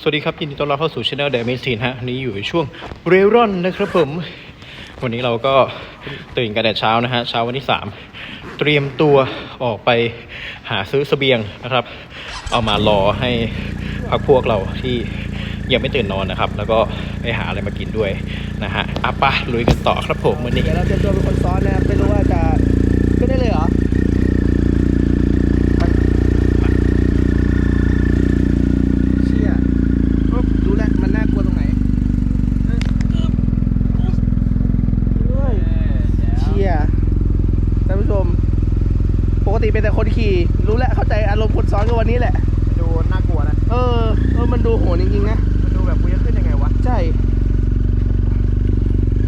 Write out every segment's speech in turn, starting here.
สวัสดีครับ ยินดีต้อนรับเข้าสู่ช anel เดมิซีนฮะนี้อยู่ในช่วงเรรอนนะครับผม วันนี้เราก็ตื่นกันแต่เช้านะฮะ เช้าวันที่ 3 เตรียมตัวออกไปหาซื้อเสบียงนะครับ เอามารอให้พักพวกเราที่ยังไม่ตื่นนอนนะครับ แล้วก็ไปหาอะไรมากินด้วยนะฮะอะปะลุยกันต่อครับผมวันนี้เดี๋ยวเราเตรียมตัวเป็นคนซ้อนนะครับไม่รู้ว่าจะขึ้นได้เลยเหรอเชี่ยรู้แล้วมันน่ากลัวตรงไหนเชี่ยท่านผู้ชม ปก ติเป็นแต่คนขี่ รู้แล้วเข้าใจอารมณ์คนซ้อนก็วันนี้แหละ ดูน่ากลัวนะ เออเออมันดูโหดจริงๆนะ มันดูแบบกูจะขึ้นยังไงวะ ใช่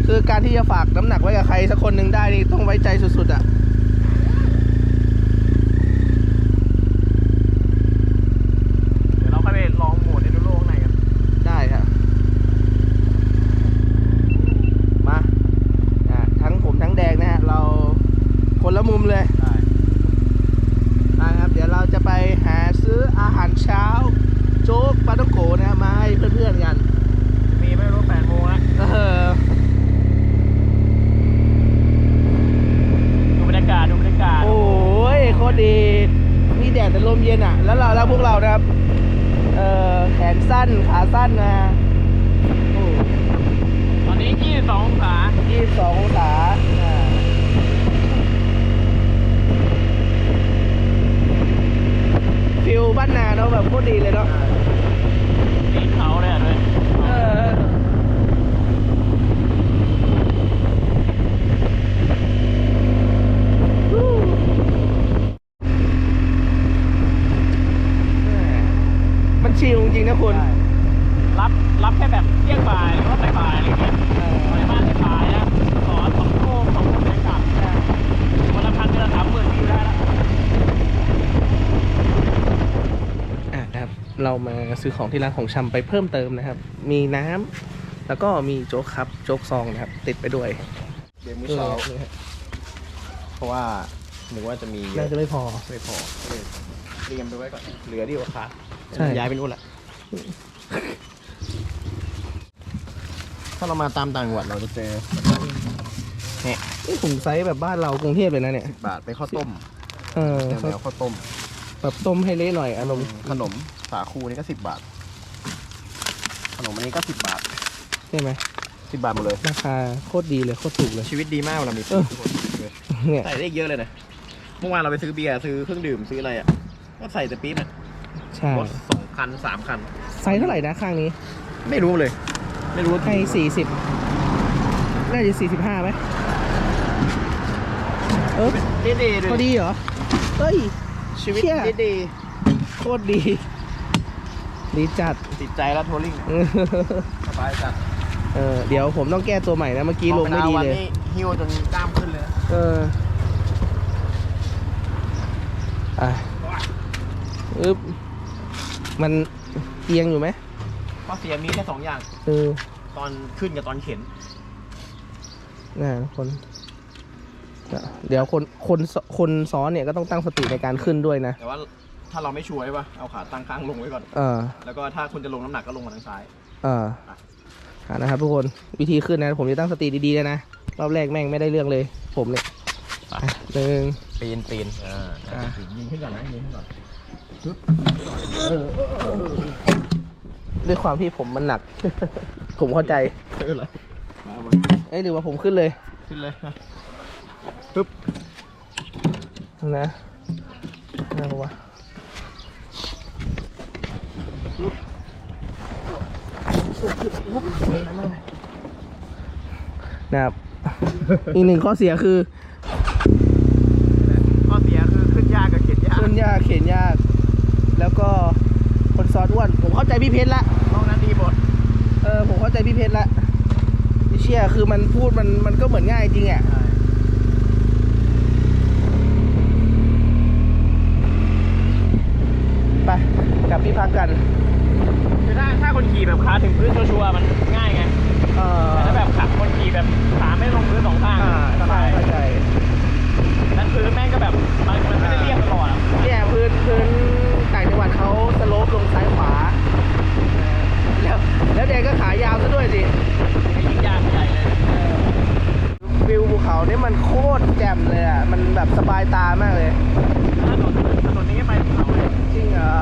คือการที่จะฝากน้ำหนักไว้กับใครสักคนหนึ่งได้นี่ต้องไว้ใจสุดๆอะ เดี๋ยวเราค่อยไปลองโหมดในดูโลกข้างในกัน ได้ครับ มาอะทั้งผมทั้งแดงนะฮะ เราคนละมุมเลย ได้ นะครับ เดี๋ยวเรา จะไปหาซื้ออาหารเช้า โจ๊กปลาต้องโกนะฮะมาให้เพื่อนๆกัน มีไม่รู้แปดโมงแล้วเออดูบรรยากาศดูบรรยากาศโอ้ยโคตรดี มีแดดแต่ลมเย็นอะ แล้วเราแล้วพวกเรานะครับ เอ่อแขนสั้นขาสั้นนะฮะโอ้ตอนนี้ 22องศายี่สิบสององศาอ่า ฟิลบ้านนาเนาะแบบโคตรดีเลยเนาะตีนเขาเนี่ยด้วย เออมันชิลจริงๆนะคุณ รับรับแค่แบบเที่ยงบ่ายหรือว่าบ่ายๆอะไรเงี้ยไปบ้านในบ่ายนะสอนสองชั่วโมงสองชั่วโมงกลับวันละพันเดือนละสามหมื่นวิวได้แล้ว อะนะครับ เรา มาซื้อของที่ร้านของชำไปเพิ่มเติมนะครับ มีน้ำแล้วก็มีโจ๊กครับโจ๊กซองนะครับ ติดไปด้วยเดี๋ยวมื้อเช้าเออเพราะว่านึกว่าจะมีเยน่าอะจะไม่พอไม่พอก็เลยเตรียมไปไว้ก่อนเหลือดีกว่าขาดใช่ย้ายไปนู่นแหละถ้าเรามาตามต่างจังหวัดเราจะเจอนี่ถุงไซส์แบบบ้านเรากรุงเทพเลยนะเนี่ยบาทไปข้าวต้ม เออแนวแนวข้าวต้ม แบบต้มให้เละหน่อยอารมณ์ขนม สาคูนี่ก็สิบบาท ขนมอันนี้ก็สิบบาทใช่ไหมสิบบาทหมดเลย ราคาโคตรดีเลยโคตรถูกเลย ชีวิตดีมากเวลามีเออทุกคนเนี่ยใส่ได้เยอะเลยนะเมื่อวานเราไปซื้อเบียร์ซื้อเครื่องดื่มซื้ออะไรอะก็ใส่แต่ปี๊บอะใช่รถสองคันสามคัน ไซส์เท่าไหร่นะข้างนี้ ไม่รู้เลย ไม่รู้ว่าให้สี่สิบน่าจะสี่สิบห้าไหมเออดีดีพอดีเหรอเฮ้ยชีวิตเชี่ยดีดีโคตรดี ดีจัด ติดใจแล้วทัวริงสบายจัดเออเดี๋ยวผมต้องแก้ตัวใหม่นะ เมื่อกี้ลงไม่ดีเลยวันนี้หิวจนกล้ามขึ้นเลยนะเอออะอึ๊บมันเอียงอยู่ไหมข้อเสียมีแค่สองอย่าง เออ ตอนขึ้นกับตอนเข็นน่ะคน เดี๋ยวคนคนคนซ้อนเนี่ยก็ต้องตั้งสติในการขึ้นด้วยนะ แต่ว่า ถ้าเราไม่ช่วยป่ะเอาขาตั้งข้างลงไว้ก่อน เออแล้วก็ถ้าคุณจะลงน้ำหนักก็ลงมาทางซ้าย เอออะนะครับทุกคนวิธีขึ้นนะ ผมจะตั้งสติดีๆเลยนะรอบแรกแม่งไม่ได้เรื่องเลย ผมเนี่ยอะหนึ่ง ปีนปีนอ่าอ่ายิงขึ้นก่อนนะยิงขึ้นก่อน ด้วยความที่ผมมันหนัก ผมเข้าใจ เออเหรอมามาเอ้ยหรือว่าผมขึ้นเลยขึ้นเลยนะปึ๊บนะนะวะ นะครับ อีกหนึ่งข้อเสียคือ ข้อเสียคือขึ้นยากกับเข็นยากขึ้นยากเข็นยาก แล้วก็คนซ้อนอ้วน ผมเข้าใจพี่เพชรละห้องนั้นดีหมด เออ ผมเข้าใจพี่เพชรละไอ้เชี่ยคือมันพูดมันมันก็เหมือนง่ายจริงอะ พักกัน คือถ้าถ้าคนขี่แบบขาถึงพื้นชัวร์มันง่ายไงแต่ถ้าแบบขับคนขี่แบบขาไม่ลงพื้นสองข้างสบายใจนั้นพื้นแม่งก็แบบมันมันไม่ได้เรียบตลอดเนี่ยพื้นพื้นต่างจังหวัดเขาสโลปลงซ้ายขวา แล้วแล้วแดงก็ขายาวซะด้วยสิยิ่งยากใหญ่เลยวิวภูเขาเนี่ยมันโคตรแจ่มเลยอะ มันแบบสบายตามากเลยถนนถนนนี้ไปภูเขาเลยจริงเหรอ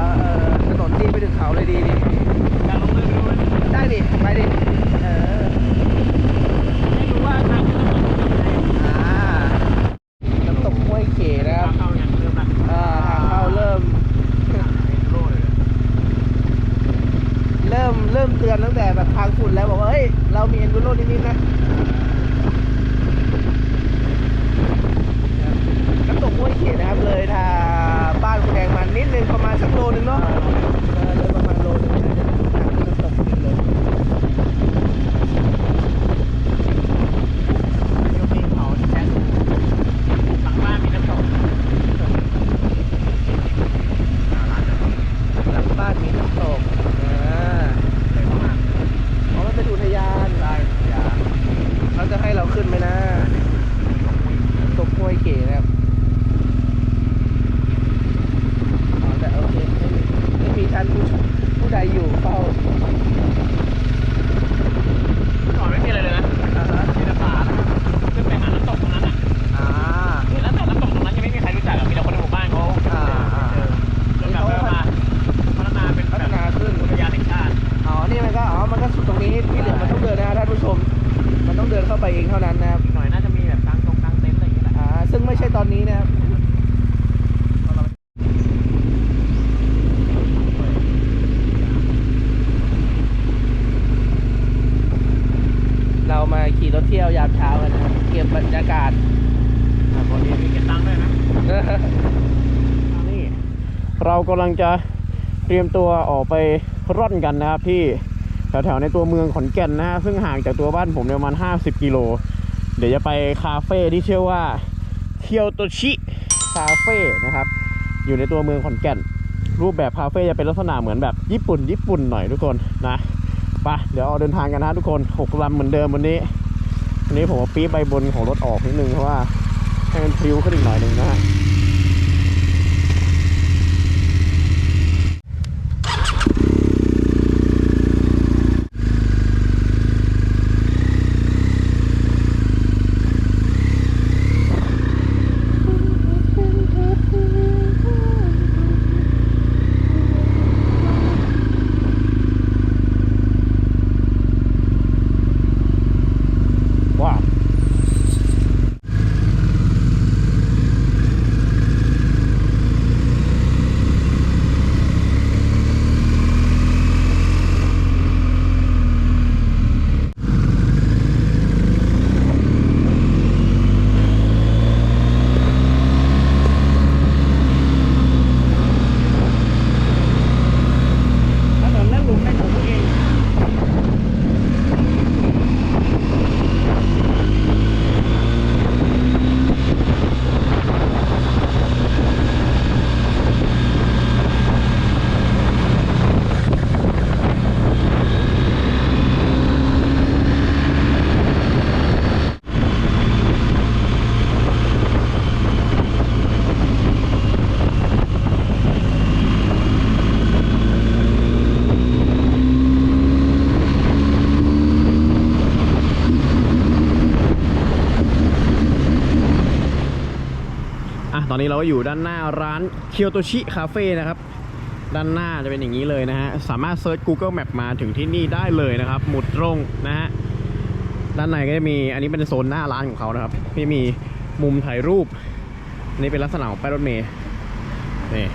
เรากำลังจะเตรียมตัวออกไปร่อนกันนะครับที่แถวๆในตัวเมืองขอนแก่นนะฮะซึ่งห่างจากตัวบ้านผมเนี่ยประมาณ 50 กิโล เดี๋ยวจะไปคาเฟ่ที่ชื่อว่าเคียวโตชิคาเฟ่นะครับ อยู่ในตัวเมืองขอนแก่น รูปแบบคาเฟ่จะเป็นลักษณะเหมือนแบบญี่ปุ่น ญี่ปุ่นหน่อยทุกคนนะไปเดี๋ยวเอาเดินทางกันนะทุกคนหกลำเหมือนเดิมวันนี้วันนี้ผมเอาปี๊บใบบนของรถออกนิดนึงเพราะว่าให้มันพลิ้วขึ้นอีกหน่อยหนึ่งนะฮะ ว้าวถ้าตอนนั่งลงในผมเอง อะ ตอ นี้เราก็อยู่ด้านหน้าร้านเคียวโตชิคาเฟ่นะครับ ด้านหน้าจะเป็นอย่างนี้เลยนะฮะ สามารถเซิร์ช Google Map มาถึงที่นี่ได้เลยนะครับ หมุดตรงนะฮะ ด้านในก็จะมีอันนี้เป็นโซนหน้าร้านของเขานะครับที่มีมุมถ่ายรูปอันนี้เป็นลักษณะของป้ายรถเมล์นี่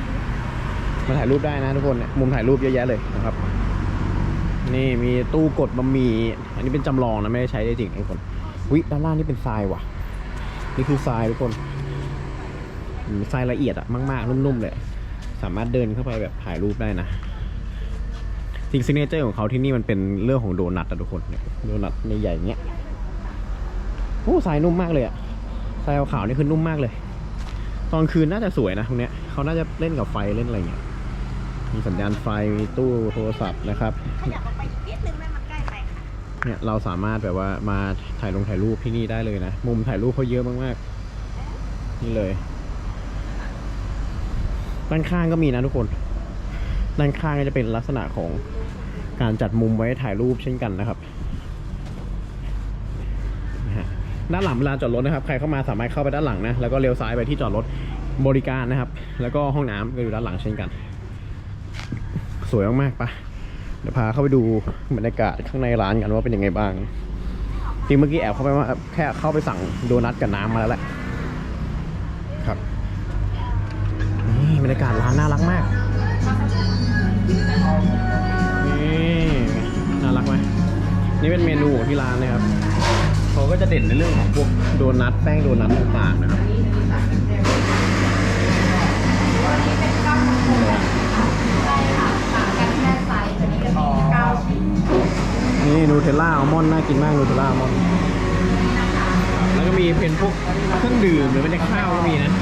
มาถ่ายรูปได้นะทุกคนมุมถ่ายรูปเยอะแยะเลยนะครับ นี่มีตู้กดบะหมี่อันนี้เป็นจำลองนะไม่ได้ใช้ได้จริงทุกคนวิด้านล่างนี่เป็นทรายว่ะ นี่คือทรายทุกคน ทรายละเอียดอะมาก ๆ นุ่มๆเลย สามารถเดินเข้าไปแบบถ่ายรูปได้นะสิ่งซิกเนเจอร์ของเขาที่นี่มันเป็นเรื่องของโดนัทอะทุกคนเนี่ยโดนัทใหญ่ๆเงี้ยโอ้ทรายนุ่มมากเลยอะทรายขาวนี่คือนุ่มมากเลย ตอนคืนน่าจะสวยนะตรงเนี้ยเขาน่าจะเล่นกับไฟเล่นอะไรเงี้ยมีสัญญาณไฟมีตู้โทรศัพท์นะครับขยับออกไปนิดนึงได้มันใกล้ไปค่ะเนี่ยเราสามารถแบบว่ามาถ่ายลงถ่ายรูปที่นี่ได้เลยนะมุมถ่ายรูปเขาเยอะมากๆนี่เลย ด้านข้างก็มีนะทุกคน ด้านข้างก็จะเป็นลักษณะของการจัดมุมไว้ถ่ายรูปเช่นกันนะครับด้านหลังเวลาจอดรถนะครับ ใครเข้ามาสามารถเข้าไปด้านหลังนะ แล้วก็เลี้ยวซ้ายไปที่จอดรถบริการนะครับ แล้วก็ห้องน้ำก็อยู่ด้านหลังเช่นกัน สวยมากๆปะเดี๋ยวพาเข้าไปดูบรรยากาศข้างในร้านกันว่าเป็นยังไงบ้างจริงเมื่อกี้แอบเข้าไปว่าแค่เข้าไปสั่งโดนัทกับน้ำมาแล้วแหละ เป็นเมนูของที่ร้านนะครับเขาก็จะเด่นในเรื่องของพวกโดนัทแป้งโดนัทต่างๆนะครับนี่นูเทลล่าอัลมอนด์น่ากินมากนูเทลล่าอัลมอนด์แล้วก็มีเป็นพวกเครื่องดื่มหรือเป็นข้าวก็มีนะ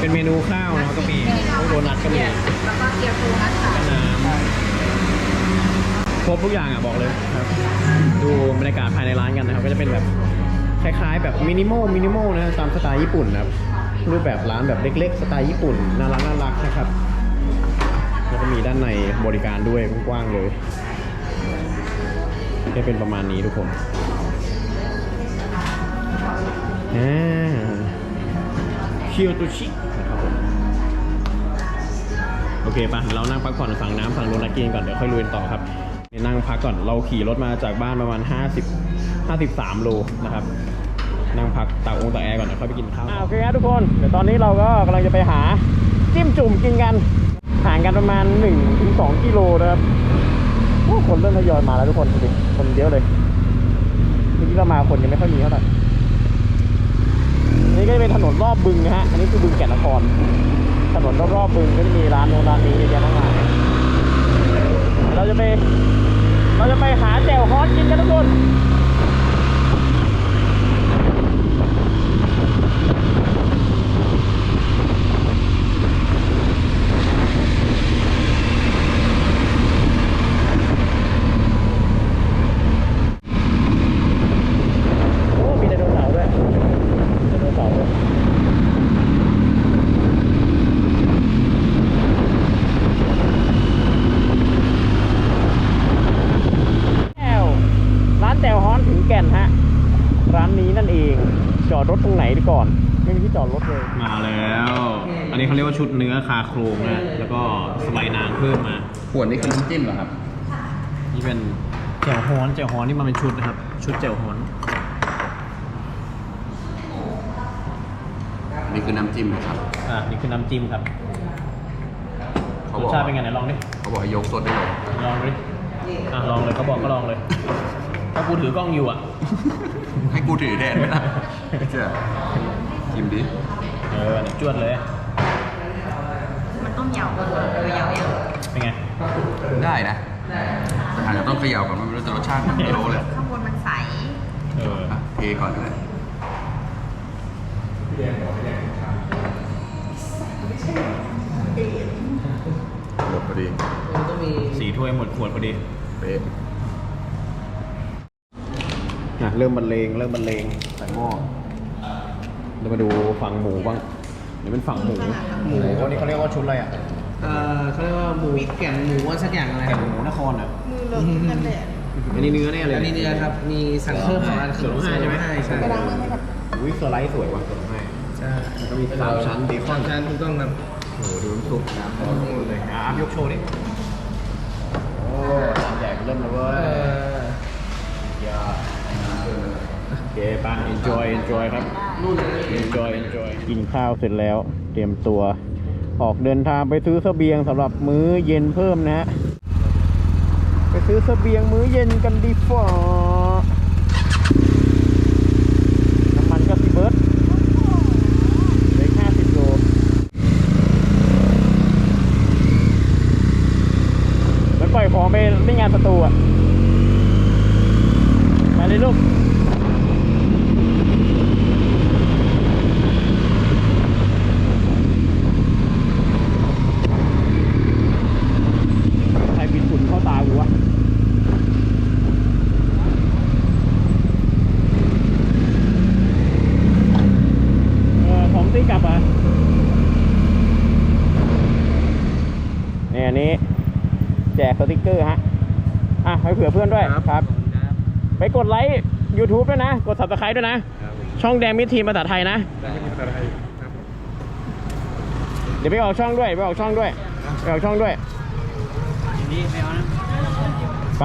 เป็นเมนูข้าวนะก็มีพวกโดนัทก็มีแล้วก็เกี๊ยวปูนัทค่ะน้ำ ครบทุกอย่างอะบอกเลยครับ ดูบรรยากาศภายในร้านกันนะครับ ก็จะเป็นแบบคล้ายๆ แบบมินิมอลมินิมอลนะตามสไตล์ญี่ปุ่นนะครับ รูปแบบร้านแบบเล็ก ๆ สไตล์ญี่ปุ่นน่ารักน่ารักนะครับแล้วก็มีด้านในบริการด้วยกว้างๆเลยจะเป็นประมาณนี้ทุกคนอ่าเคียวโตชินะครับผมโอเคปะเรานั่งพักผ่อนสั่งน้ำสั่งโดนัทกินก่อน เดี๋ยวค่อยลุยต่อครับ นั่งพักก่อนเราขี่รถมาจากบ้านประมาณ 50 53 โลนะครับ นั่งพักตากองตากแอร์ก่อนเดี๋ยวค่อยไปกินข้าวโอเคครับทุกคน เดี๋ยวตอนนี้เราก็กำลังจะไปหาจิ้มจุ่มกินกันห่างกันประมาณ1ถึง2กิโลนะครับโอ้คนเริ่มทยอยมาแล้วทุกคนดูดิคนเยอะเลยเมื่อกี้เรามาคนยังไม่ค่อยมีเท่าไหร่นนี่ก็จะเป็นถนนรอบบึงนะฮะ อันนี้คือบึงแก่นนคร ถนนรอบๆบึงก็จะมีร้านโน้นร้านนี้เยอะแยะมากมาย เราจะไป เราจะไปหาแจ่วฮอตกินกันทุกคน โอ้ มีไดโนเสาร์ด้วยไดโนเสาร์ด้วย แก้วร้านแจ่วฮ้อนถึงแก่นฮะ ร้านนี้นั่นเอง จอดรถตรงไหนดีก่อน ไม่มีที่จอดรถเลย มาแล้ว อันนี้เขาเรี ยกว่าชุดเนื้อคาโครงนะแล้วก็สไลด์นางเพิ่มมาขวดนี่คือน้ำจิ้มเหรอครับ นี่เป็นแจ่วฮ้อนแจ่วฮ้อนนี่มันเป็นชุดนะครับ ชุดแจ่วฮ้อนนี่คือน้ำจิ้มนะครับ อ่านี่คือน้ำจิ้มครับเขารบสอกชาติเป็นไงไหนลองดิเขาบอกให้ยกสดได้เลยลองดิอะลองเลยเขาบอกก็ลองเลย ถ้ากูถือกล้องอยู่อะ ให้กูถือแทนไหมล่ะเชื่อชิมดิเออเนี่ยจวดเลยมัน ต้องเหยาเออเหยายังเป็นไง ได้นะแต่อาจจะต้องเขย่าก่อนมันไม่รู้แต่รสชาติมันไม่รู้เลยข้างบนมันใส เออ อะเทก่อนเลยหมดพอดีสีถ้วยหมดขวดพอดี เป๊ะอะเริ่มบรรเลงเริ่มบรรเลงใส่หม้อเรามาดูฝั่งหมูบ้าง เดี๋ยวเป็นฝั่งหมูหมูนี่เขาเรียกว่าชุดอะไรอะเออเขาเรียกว่าหมูแก่นหมูว่าสักอย่างอะไรแกงหมูนครอะมือเลอะกันเลยอันนี้เนื้อแน่เลยอันนี้เนื้อครับ มีสั่งเพิ่มสองอันเสือร้องไห้ใช่ไหมใช่กระดังมันแบบอุ้ยสไลด์สวยว่ะเสือร้องไห้ใช่แล้วก็มีสามชั้นเบคอนสามชั้นถูกต้องครับโอ้โหดูน้ำซุปน้ำพอหมดเลยอะอัพยกโชว์ดิโอ้จานใหญ่เริ่มแล้วเว้เอย อ โอ เคป่ะ enjoy enjoy ครับ enjoy enjoy กินข้าวเสร็จแล้ว เตรียมตัว ออกเดินทางไปซื้อเสบียงสำหรับมื้อเย็นเพิ่มนะฮะ ไปซื้อเสบียงมื้อเย็นกันดีฟ่าน้ำมันก็สิเบิร์ดเหลือห้าสิบโลแล้วปล่อยของไปเล่งานประตูอะ มาเลยลูก ใครปิดฝุ่นเข้าตากูวะ เออผมตีกลับอะเนี่ยอันนี้ แจกสติกเกอร์ฮะ อะไปเผื่อเพื่อนด้วยครับ ไป กดไลค์ YouTube ด้วยนะ กด subscribe ด้วยนะ ช่องแดงมิตรทีมภาษาไทยนะ เดี๋ยวไปออกช่องด้วย ไปออกช่องด้วย ไปออกช่องด้วยนี่ไม่เอานะไป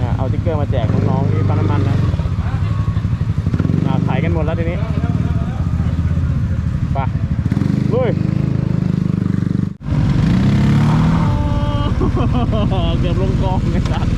อะเอาสติ๊กเกอร์มาแจกน้องๆที่ปั๊มน้ำมันนะอะขายกันหมดแล้วทีนี้ ไปลุย เกือบลงกองไงสัตว์